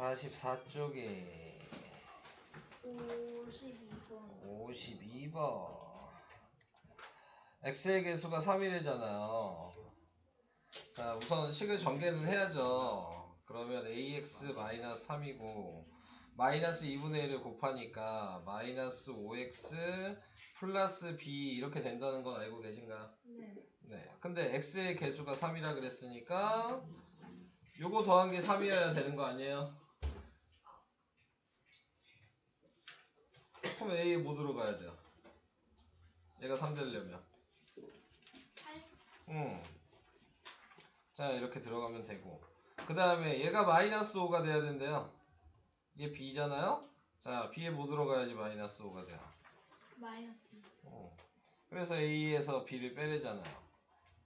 44쪽에 52번. 52번. x의 개수가 3이래잖아요. 자 우선 식을 전개를 해야죠. 그러면 ax-3이고 마이너스 2분의 1을 곱하니까 마이너스 5x 플러스 b 이렇게 된다는 건 알고 계신가요? 네. 네. 근데 x의 개수가 3이라 그랬으니까 요거 더한 게 3이어야 되는 거 아니에요? 그럼 a 뭐 들어가야 돼요? 얘가 3 되려면 8 음. 자 이렇게 들어가면 되고. 그 다음에 얘가 마이너스 5가 돼야 된대요. 얘 b잖아요? 자 b에 뭐 들어가야지 마이너스 5가 돼요. 마이너스 2 어. 그래서 a에서 b를 빼래잖아요.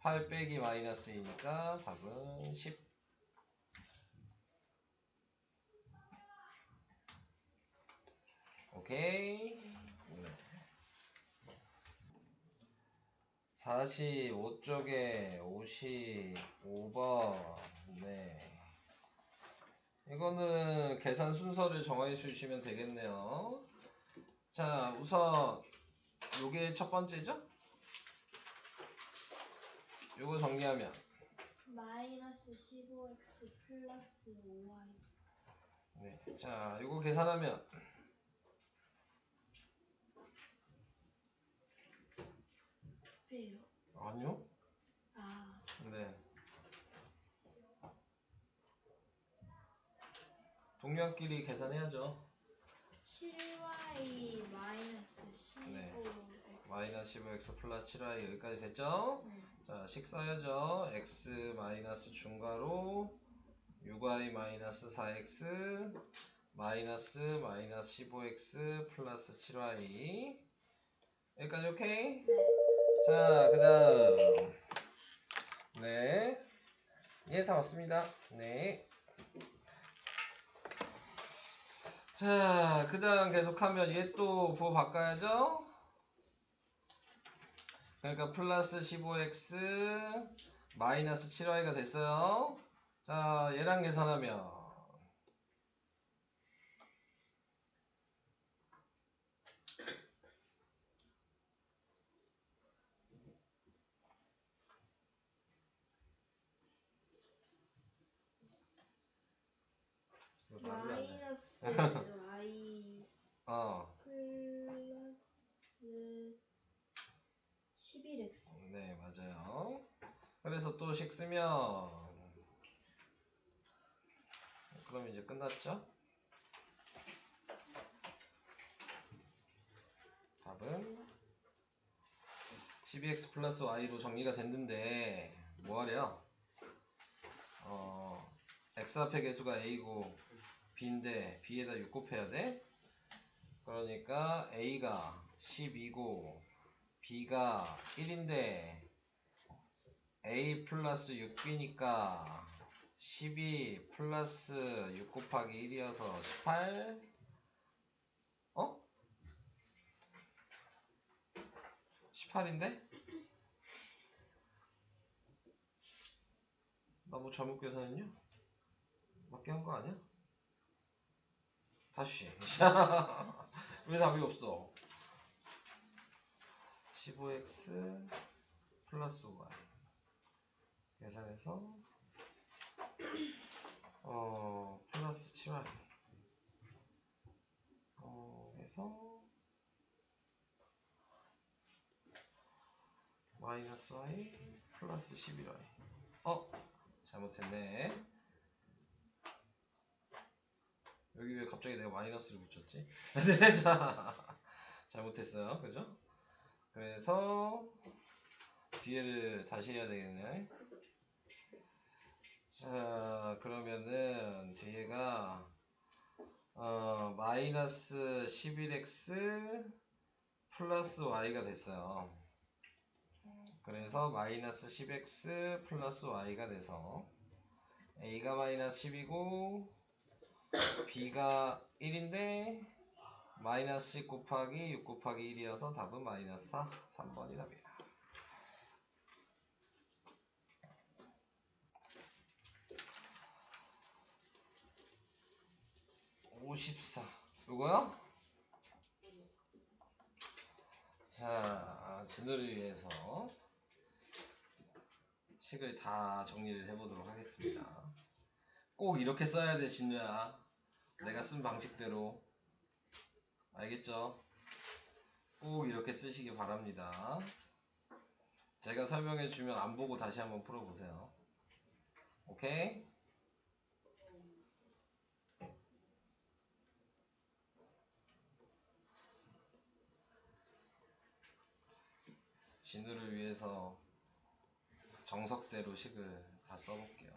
8 빼기 마이너스 2니까 답은 10 오케이. 네. 45쪽에 55번 네. 이거는 계산 순서를 정해 주시면 되겠네요. 자 우선 요게 첫 번째죠? 요거 정리하면. 마이너스 15x 플러스 5y 네. 자 요거 계산하면 빼요 아니요 아 네 동료끼리 계산해야죠 7y 마이너스 15x 네. 마이너스 15x 플러스 7y 여기까지 됐죠? 네. 자, 식 써야죠. x 마이너스 중괄호 6y 마이너스 4x 마이너스 마이너스 15x 플러스 7y 여기까지 오케이? 자, 그 다음 네. 예, 다 맞습니다. 네. 자, 그 다음 계속하면 얘 또 부호 바꿔야죠? 그러니까 플러스 15x 마이너스 7y가 됐어요. 자, 얘랑 계산하면 이거 말을 안 해. 마이너스 y 어, 플러스 11x 네, 맞아요. 그래서 또 식 쓰면 그럼 이제 끝났죠? 답은 12x 플러스 y로 정리가 됐는데 뭐 하래요? 어, x 앞에 개수가 a고 b인데 b에다 6 곱해야 돼? 그러니까 a가 10이고 b가 1인데 a 플러스 6b니까 12 플러스 6 곱하기 1이어서 18 어? 18인데? 나 뭐 잘못 계산했냐? 맞게 한 거 아니야? 다시. 왜 답이 없어? 15x 플러스 y 계산해서 어 플러스 7y 어 해서 마이너스 y 플러스 11y 어 잘못했네 여기 왜 갑자기 내가 마이너스를 붙였지? 네, 자, 잘못했어요. 그죠? 그래서 뒤에를 다시 해야 되겠네. 자, 그러면은 뒤에가 어, 마이너스 11x 플러스 y가 됐어요. 그래서 마이너스 10x 플러스 y가 돼서 a가 마이너스 10이고 b가 1인데 마이너스 10 곱하기 6 곱하기 1이어서 답은 마이너스 4 3번이 답이에요. 54 요거요? 자 진우를 위해서 식을 다 정리를 해보도록 하겠습니다. 꼭 이렇게 써야 돼 진우야 내가 쓴 방식대로 알겠죠? 꼭 이렇게 쓰시기 바랍니다 제가 설명해 주면 안 보고 다시 한번 풀어보세요 오케이? 진우를 위해서 정석대로 식을 다 써볼게요.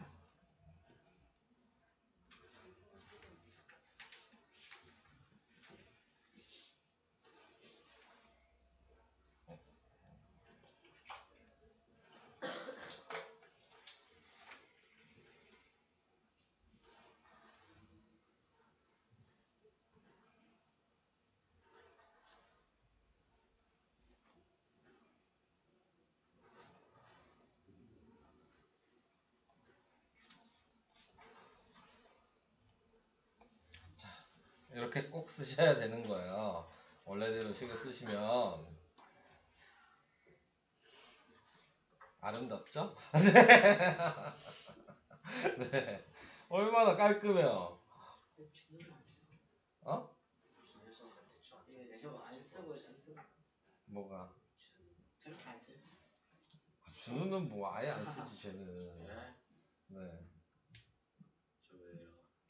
이렇게 꼭 쓰셔야 되는 거예요. 원래대로 식을 쓰시면 아름답죠? 네. 얼마나 깔끔해요. 어? 뭐가? 써요. 준우는 뭐 아예 안 쓰지 쟤는. 네. 네.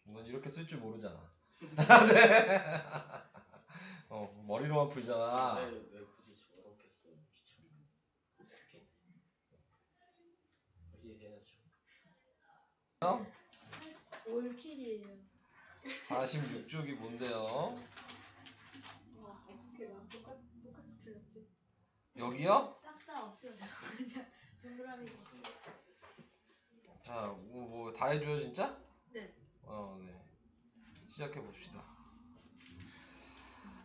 넌 이렇게 쓸 줄 모르잖아. 네. 어 머리로만 풀잖아. 왜, 왜 굳이 저렇게 써? 귀찮아. 못 쓸게. 이해해야죠. 올킬이에요. 46쪽이 뭔데요? 와 어떻게 나 똑같 똑같이 틀렸지? 여기요? 싹 다 없어요. 그냥 동그라미가 없어요. 자, 뭐다 해줘요 진짜? 네. 어, 네. 시작해 봅시다.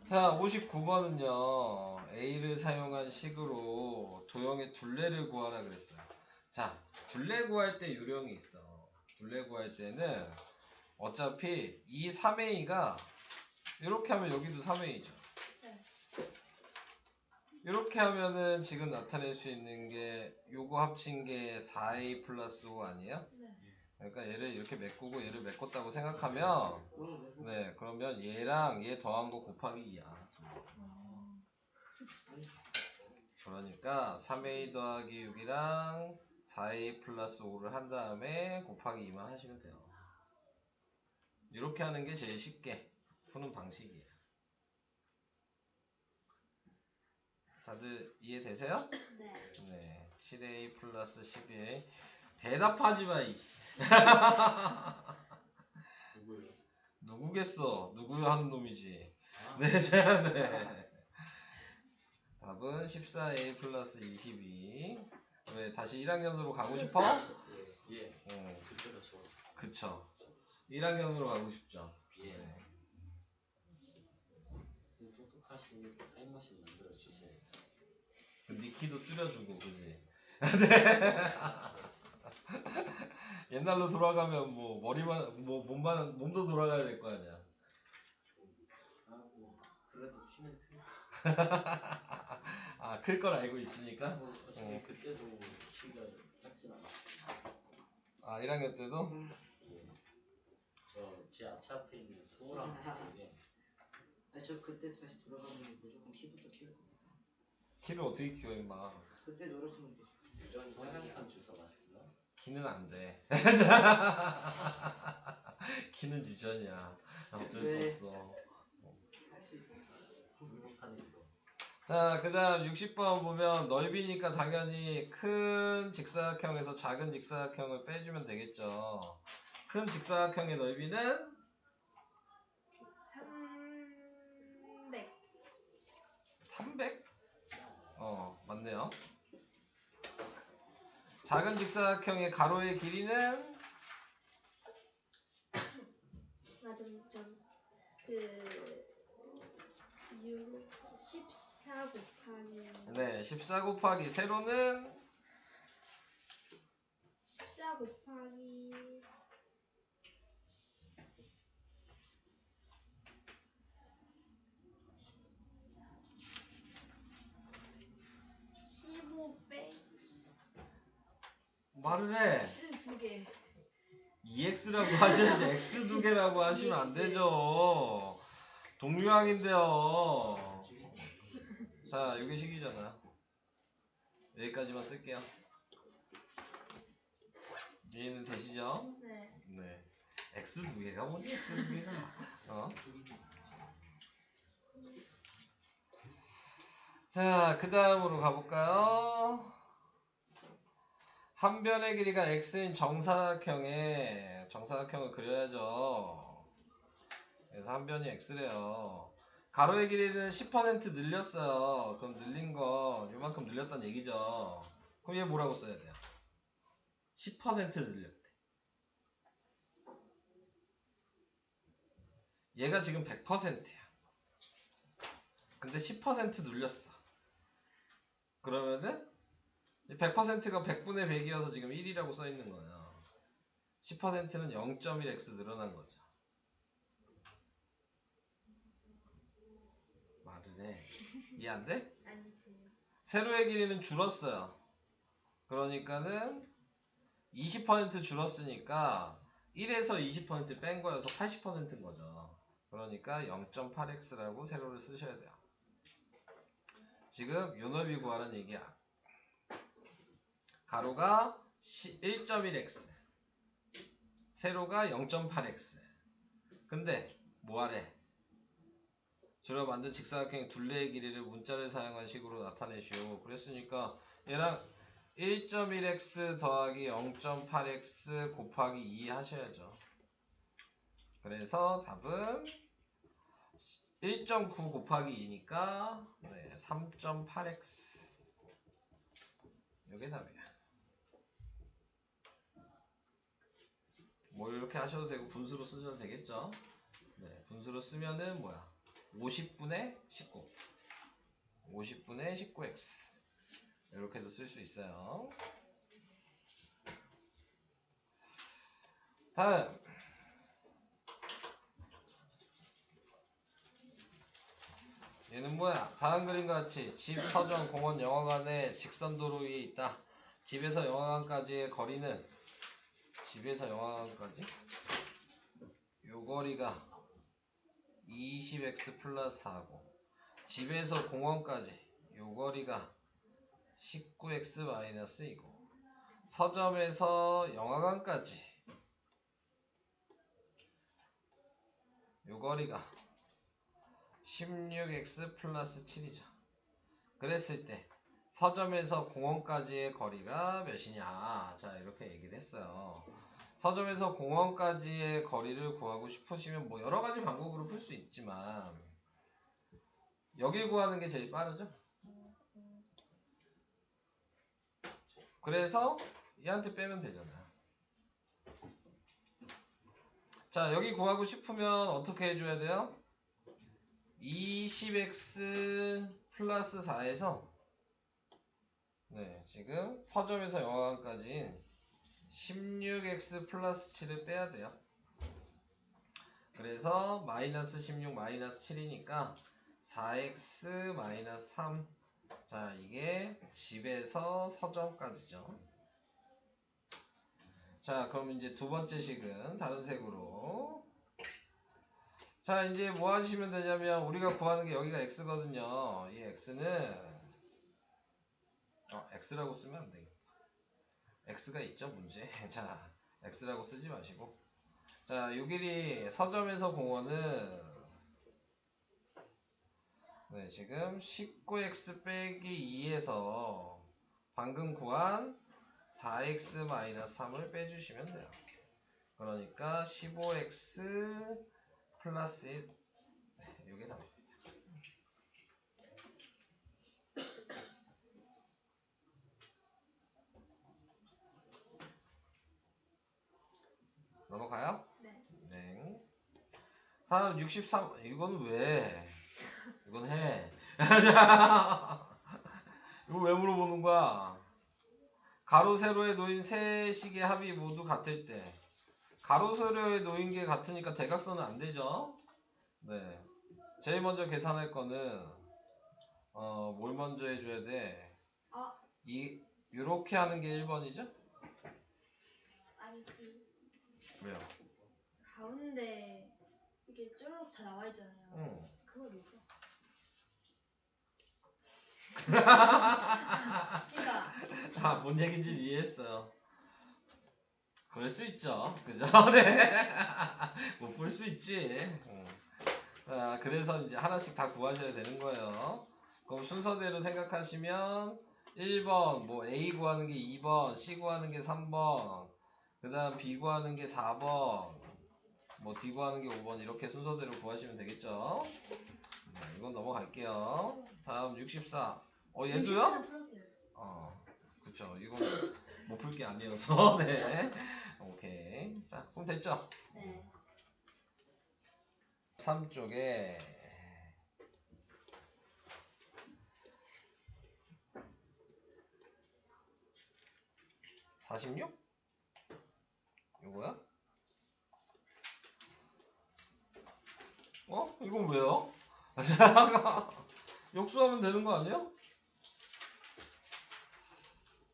자, 59번은요. A를 사용한 식으로 도형의 둘레를 구하라 그랬어요. 자, 둘레 구할 때 요령이 있어. 둘레 구할 때는 어차피 이 3A가 이렇게 하면 여기도 3A죠. 네. 이렇게 하면은 지금 나타낼 수 있는 게 요거 합친 게 4A 플러스 5 아니에요? 네. 그러니까 얘를 이렇게 메꾸고 얘를 메꿨다고 생각하면 네 그러면 얘랑 얘 더한 거 곱하기 2야 어, 그러니까 3a 더하기 6이랑 4a 플러스 5를 한 다음에 곱하기 2만 하시면 돼요 이렇게 하는 게 제일 쉽게 푸는 방식이에요 다들 이해되세요? 네. 네 7a 플러스 12a 대답하지 마 이. 누구요? 누구겠어 누구요 하는 놈이지 아, 네, 자, 네. 답은 14A 플러스 22. 왜, 다시 1학년으로 가고 싶어? 예, 예. 응, 그때가 좋았어. 그쵸. 1학년으로 가고 싶죠. 예. 네. 똑똑하신 타임머신 만들어 주세요. 그 니키도 줄여주고, 그지? 네. 옛날로 돌아가면 뭐, 머리만, 뭐, 몸만, 몸도 돌아가야 될 거 아니야. 아, 뭐 그래도 키는 크. 아, 클 걸 알고 있으니까? 뭐 어차피 어. 그때도 키가 작진 않았어요. 아, 1학년 때도? 예. 저제 앞에 앞에 있는 수호랑 되게 아, 저 그때 다시 돌아가면 무조건 키부터 키울 겁니다. 키를 어떻게 키워, 임마. 그때 노력하면 돼요. 유전이 사랑이랑 주워가 키는 안 돼. 키는 유전이야. 어쩔 네. 수 없어. 행복한 일로. 자, 그 다음 60번 보면 넓이니까 당연히 큰 직사각형에서 작은 직사각형을 빼주면 되겠죠. 큰 직사각형의 넓이는 300. 300? 어, 맞네요. 작은 직사각형의 가로의 길이는 맞아, 좀그 6, 14 곱하기 네, 14 곱하기 세로는 14 곱하기 말을 해. 두 개. EX라고 하셔야지 X 두 개라고 하시면 안 되죠. 동류항인데요. 자, 이게 식이잖아. 여기까지만 쓸게요. 이해는 되시죠? 네. 네. X 두 개가 뭐니? X 두 개가. 어? 자, 그 다음으로 가볼까요? 한 변의 길이가 x인 정사각형에 정사각형을 그려야죠. 그래서 한 변이 x래요. 가로의 길이는 10% 늘렸어요. 그럼 늘린 건 이만큼 늘렸다는 얘기죠. 그럼 얘 뭐라고 써야 돼요? 10% 늘렸대. 얘가 지금 100%야. 근데 10% 눌렸어. 그러면은 100%가 100분의 100이어서 지금 1이라고 써 있는 거예요. 10%는 0.1x 늘어난 거죠. 말을 해. 이해 안 돼? 아니 돼요. 세로의 길이는 줄었어요. 그러니까는 20% 줄었으니까 1에서 20%뺀 거여서 80%인 거죠. 그러니까 0.8x라고 세로를 쓰셔야 돼요. 지금 요 넓이 구하라는 얘기야. 가로가 1.1x, 세로가 0.8x. 근데 뭐하래? 주로 만든 직사각형 둘레의 길이를 문자를 사용한 식으로 나타내시오. 그랬으니까 얘랑 1.1x 더하기 0.8x 곱하기 2 하셔야죠. 그래서 답은 1.9 곱하기 2니까 네, 3.8x 이게 답이야. 뭐 이렇게 하셔도 되고 분수로 쓰셔도 되겠죠. 네, 분수로 쓰면은 뭐야? 50분의 19 50분의 19x 이렇게도 쓸 수 있어요 다음 얘는 뭐야? 다음 그림과 같이 집, 서점, 공원, 영화관에 직선 도로 위에 있다 집에서 영화관까지의 거리는 집에서 영화관까지? 요 거리가 20x 플러스 4고 집에서 공원까지? 요 거리가 19x 마이너스 2고 서점에서 영화관까지? 요 거리가 16x 플러스 7이죠. 그랬을 때 서점에서 공원까지의 거리가 몇이냐 자 이렇게 얘기를 했어요 서점에서 공원까지의 거리를 구하고 싶으시면 뭐 여러 가지 방법으로 풀 수 있지만 여기 구하는 게 제일 빠르죠. 그래서 얘한테 빼면 되잖아요. 자 여기 구하고 싶으면 어떻게 해줘야 돼요? 20x 플러스 4에서 네 지금 서점에서 영화관까지인 16x 플러스 7을 빼야 돼요. 그래서 마이너스 16 마이너스 7이니까 4x 마이너스 3. 자, 이게 집에서 서점까지죠. 자, 그럼 이제 두 번째 식은 다른 색으로. 자, 이제 뭐 하시면 되냐면 우리가 구하는 게 여기가 x거든요. 이 x는 어, x라고 쓰면 안 되겠다. x가 있죠 문제? 자 x라고 쓰지 마시고. 자 요 길이 서점에서 공원은 네 지금 19x 빼기 2에서 방금 구한 4x 마이너스 3을 빼주시면 돼요. 그러니까 15x 플러스 1 네, 요게 답입니다 넘어가요? 네. 네. 다음 63 이건 왜? 이건 해. 이거 왜 물어보는 거야? 가로 세로에 놓인 세 식의 합이 모두 같을 때 가로 세로에 놓인 게 같으니까 대각선은 안 되죠? 네. 제일 먼저 계산할 거는 어, 뭘 먼저 해줘야 돼? 아. 이 요렇게 하는 게 1번이죠? 아니지. 왜요? 가운데 이게 쪼르륵 다 나와 있잖아요. 응. 그걸 못 풀었어. 그러니까 아, 뭔 얘기인지 이해했어요. 그럴 수 있죠. 그죠? 네. 못 볼 수 있지. 응. 자, 그래서 이제 하나씩 다 구하셔야 되는 거예요. 그럼 순서대로 생각하시면 1번, 뭐 A 구하는 게 2번, C 구하는 게 3번, 그 다음 B 구하는 게 4번, 뭐 D 구하는 게 5번, 이렇게 순서대로 구하시면 되겠죠. 네, 이건 넘어갈게요. 다음 64. 어, 얘도요? 64는 풀었어요. 어, 그쵸. 이건 못 풀 게 아니어서, 네. 오케이. 자, 그럼 됐죠? 네. 3쪽에 46? 이거야? 어? 이건 왜요? 역수하면 되는 거 아니야?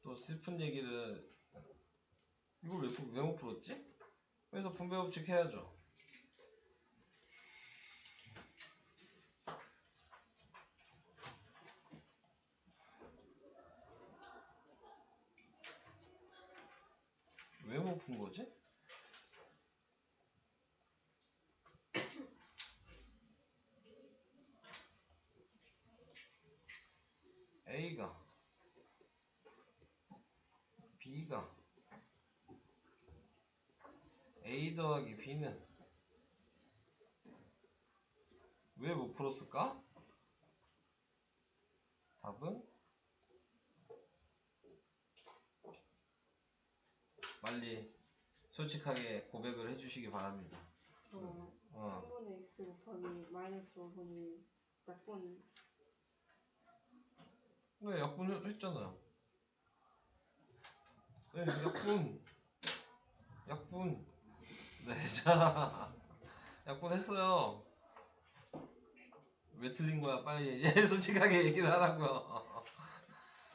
또 슬픈 얘기를 이걸 왜, 왜 못 풀었지? 그래서 분배 법칙 해야죠. 왜 못 푼 거지? A가 B가 A 더하기 B는 왜 못 풀었을까? 답은 빨리 솔직하게 고백을 해주시기 바랍니다. 저 어. 3분의 x 곱하기 마이너스 5분이 몇 분? 네, 약분 했잖아요. 네, 약분. 약분. 네, 자. 약분 했어요. 왜 틀린 거야? 빨리 얘 솔직하게 얘기를 하라고요.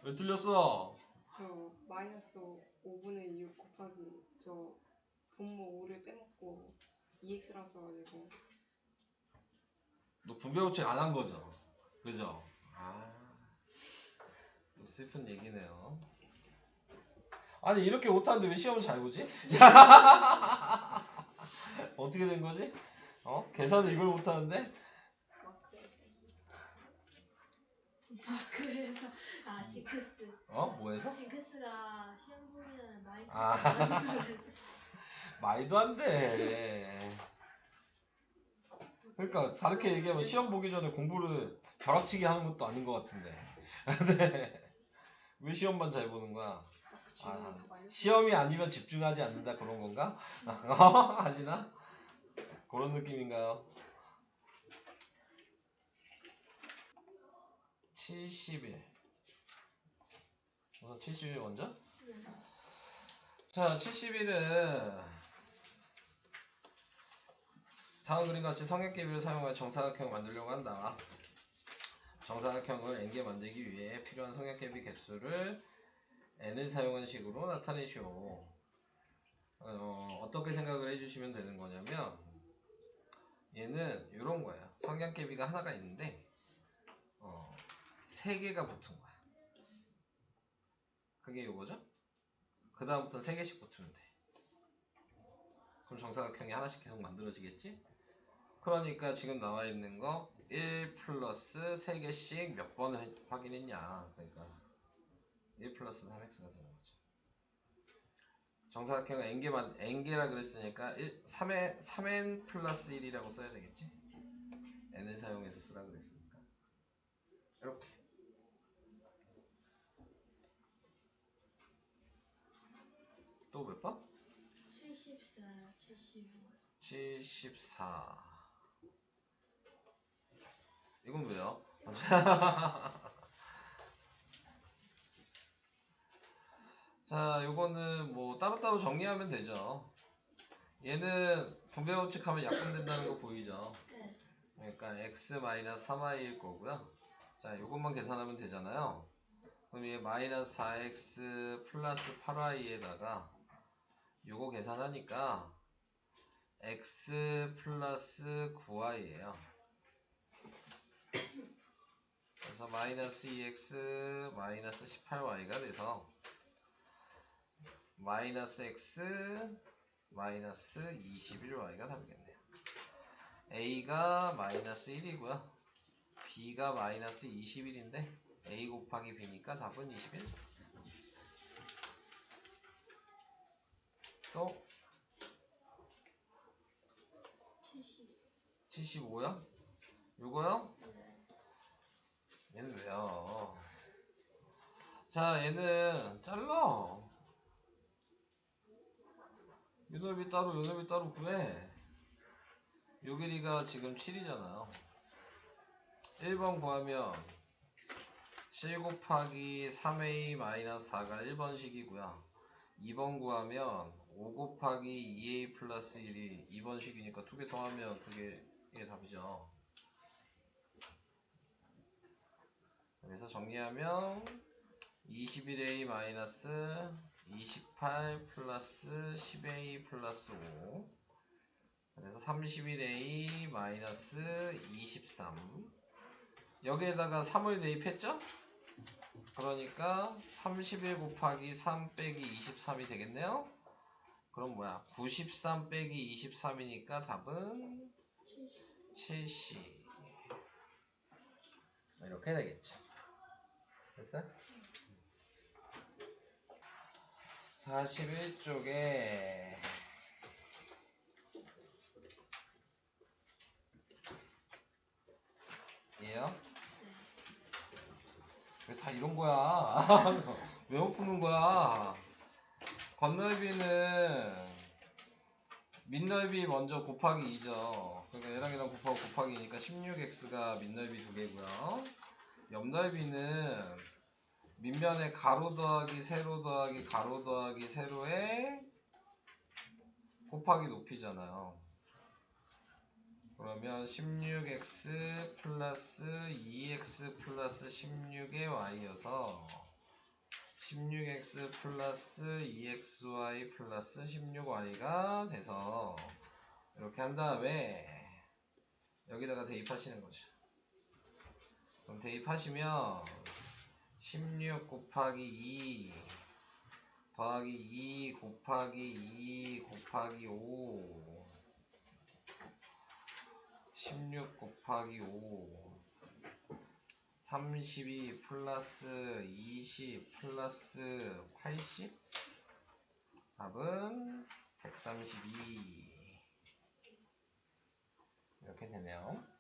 왜 틀렸어? 저 마이너스 5분의 6 곱하기 저 분모 5를 빼먹고 2x라서 가지고 너 분배 법칙 안한 거죠? 그죠? 아, 또 슬픈 얘기네요. 아니 이렇게 못하는데 왜 시험을 잘 보지? 어떻게 된 거지? 어? 계산을 이걸 못하는데? 그래서 아 징크스. 어? 뭐해서? 징크스가 시험 보기 전에 마이크 아. 말도 안 돼. 그러니까 다르게 얘기하면 시험 보기 전에 공부를 벼락치기 하는 것도 아닌 것 같은데. 네. 왜 시험만 잘 보는 거야? 아, 다 말려 시험이 아니면 집중하지 않는다 그런 건가? 어? 하지나? 그런 느낌인가요? 71 우선 71 먼저 네. 자 71은 다음 그림과 같이 성역개비를 사용하여 정사각형을 만들려고 한다 정사각형을 n개 만들기 위해 필요한 성역개비 개수를 n을 사용한 식으로 나타내시오. 어, 어떻게 생각을 해주시면 되는 거냐면 얘는 이런 거예요. 성향개비가 하나가 있는데 어, 세 개가 붙은 거야. 그게 요거죠? 그 다음부터 세 개씩 붙으면 돼. 그럼 정사각형이 하나씩 계속 만들어지겠지? 그러니까 지금 나와 있는 거 1 플러스 3개씩 몇 번을 확인했냐. 그러니까 1 플러스 3x가 되는 거죠. 정사각형은 n개만 n개라 그랬으니까 1, 3의 3n 플러스 1이라고 써야 되겠지? n을 사용해서 쓰라 그랬으니까 이렇게 또 몇 번? 74, 75. 74 이건 왜요? 자, 요거는 뭐 따로따로 정리하면 되죠. 얘는 분배 법칙 하면 약분된다는 거 보이죠? 네. 그러니까 x 마이너스 3i일 거고요. 자, 요것만 계산하면 되잖아요. 그럼 얘 마이너스 4x 플러스 8i에다가 요거 계산하니까 x 플러스 9y예요. 그래서 마이너스 2x 마이너스 18y가 돼서 마이너스 x 마이너스 21y가 답이겠네요. a가 마이너스 1이고요. b가 마이너스 21인데 a 곱하기 b니까 답은 21. 또 70. 75요? 요거요? 얘는 왜요? 자, 얘는 잘라. 요 넓이 따로, 요 넓이 따로 구해. 요 길이가 지금 7이잖아요. 1번 구하면 7 곱하기 3a 마이너스 4가 1번식이고요. 2번 구하면 5 곱하기 2a 플러스 1이 2번식이니까 두 개 더하면 그게 이게 답이죠. 그래서 정리하면 21a 마이너스 28 플러스 10a 플러스 5 그래서 31a 마이너스 23 여기에다가 3을 대입했죠? 그러니까 31 곱하기 3 빼기 23이 되겠네요? 그럼 뭐야? 93 빼기 23이니까 답은 70 이렇게 되겠지 됐어? 41쪽에 얘요? 왜 다 이런 거야? 왜 못 푸는 거야? 건널비는 밑넓이 먼저 곱하기 2죠. 그러니까 얘랑 얘랑 곱하고 곱하기니까 16x가 밑넓이 두 개고요. 옆넓이는 밑면에 가로 더하기 세로 더하기 가로 더하기 세로에 곱하기 높이잖아요. 그러면 16x 플러스 2x 플러스 16의 y여서 16x 플러스 2xy 플러스 16y가 돼서 이렇게 한 다음에 여기다가 대입하시는 거죠. 그럼 대입하시면 16 곱하기 2 더하기 2 곱하기 2 곱하기 5 16 곱하기 5 32 플러스 20 플러스 80 답은 132 이렇게 되네요.